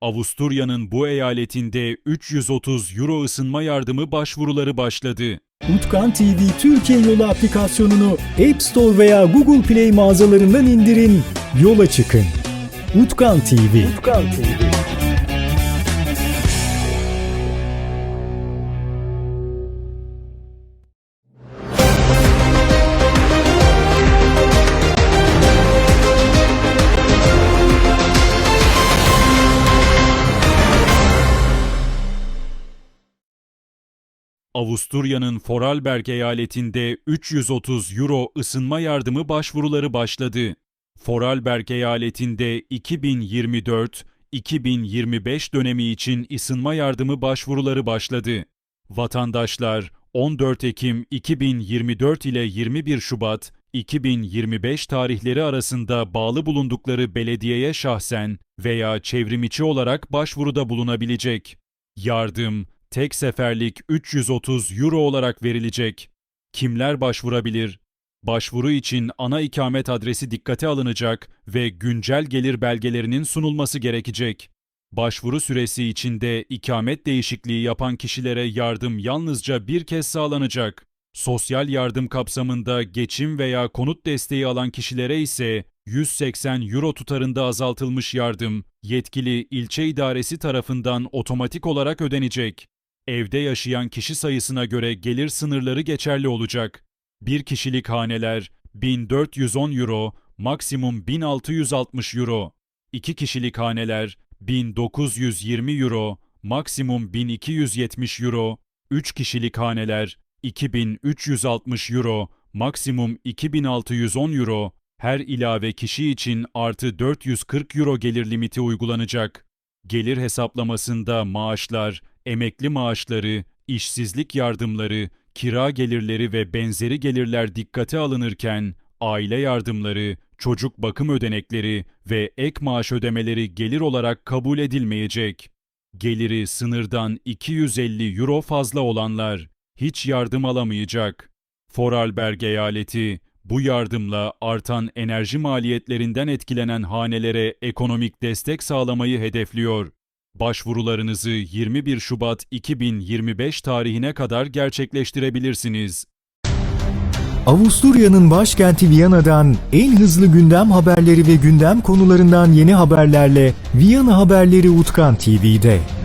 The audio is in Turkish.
Avusturya'nın bu eyaletinde 330 euro ısınma yardımı başvuruları başladı. Utkan TV Türkiye Yolu aplikasyonunu App Store veya Google Play mağazalarından indirin, yola çıkın. Utkan TV. Utkan TV. Avusturya'nın Vorarlberg eyaletinde 330 euro ısınma yardımı başvuruları başladı. Vorarlberg eyaletinde 2024-2025 dönemi için ısınma yardımı başvuruları başladı. Vatandaşlar 14 Ekim 2024 ile 21 Şubat 2025 tarihleri arasında bağlı bulundukları belediyeye şahsen veya çevrimiçi olarak başvuruda bulunabilecek. Yardım tek seferlik 330 euro olarak verilecek. Kimler başvurabilir? Başvuru için ana ikamet adresi dikkate alınacak ve güncel gelir belgelerinin sunulması gerekecek. Başvuru süresi içinde ikamet değişikliği yapan kişilere yardım yalnızca bir kez sağlanacak. Sosyal yardım kapsamında geçim veya konut desteği alan kişilere ise 180 euro tutarında azaltılmış yardım yetkili ilçe idaresi tarafından otomatik olarak ödenecek. Evde yaşayan kişi sayısına göre gelir sınırları geçerli olacak. Bir kişilik haneler 1410 euro, maksimum 1660 euro. İki kişilik haneler 1920 euro, maksimum 1270 euro. Üç kişilik haneler 2360 euro, maksimum 2610 euro. Her ilave kişi için artı 440 euro gelir limiti uygulanacak. Gelir hesaplamasında maaşlar, emekli maaşları, işsizlik yardımları, kira gelirleri ve benzeri gelirler dikkate alınırken aile yardımları, çocuk bakım ödenekleri ve ek maaş ödemeleri gelir olarak kabul edilmeyecek. Geliri sınırdan 250 euro fazla olanlar hiç yardım alamayacak. Vorarlberg eyaleti bu yardımla artan enerji maliyetlerinden etkilenen hanelere ekonomik destek sağlamayı hedefliyor. Başvurularınızı 21 Şubat 2025 tarihine kadar gerçekleştirebilirsiniz. Avusturya'nın başkenti Viyana'dan en hızlı gündem haberleri ve gündem konularından yeni haberlerle Viyana Haberleri Utkan TV'de.